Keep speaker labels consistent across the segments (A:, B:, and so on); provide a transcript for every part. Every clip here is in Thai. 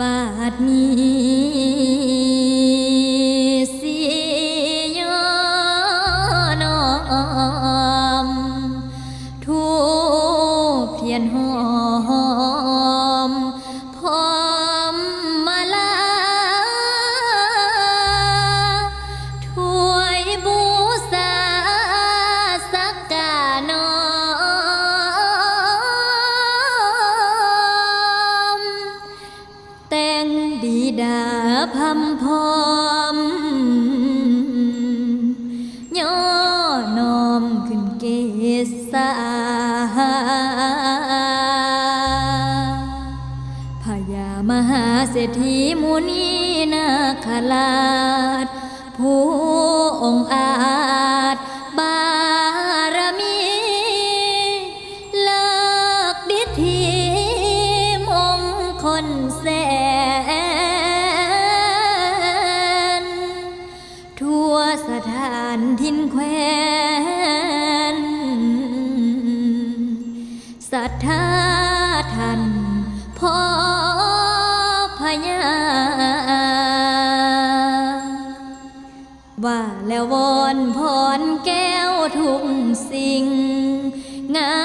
A: บาดนี้สิยอนอมทูเพียนหอ งดีดาพัมพอมย่อนอมขึ้นเกษาพญามหาเศรษฐีมุนีนาคราชผู้องอา คลแสน ทั่วสถานทินแควนศรัทธาท่านพ่อพญาว่าแล้ววอนพรแก้วทุกสิ่ง งา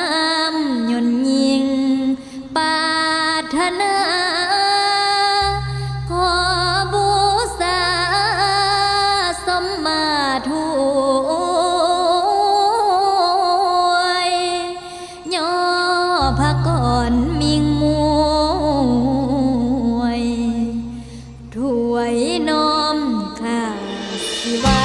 A: มยนยิงปารถนา น้อมข้าสิว่า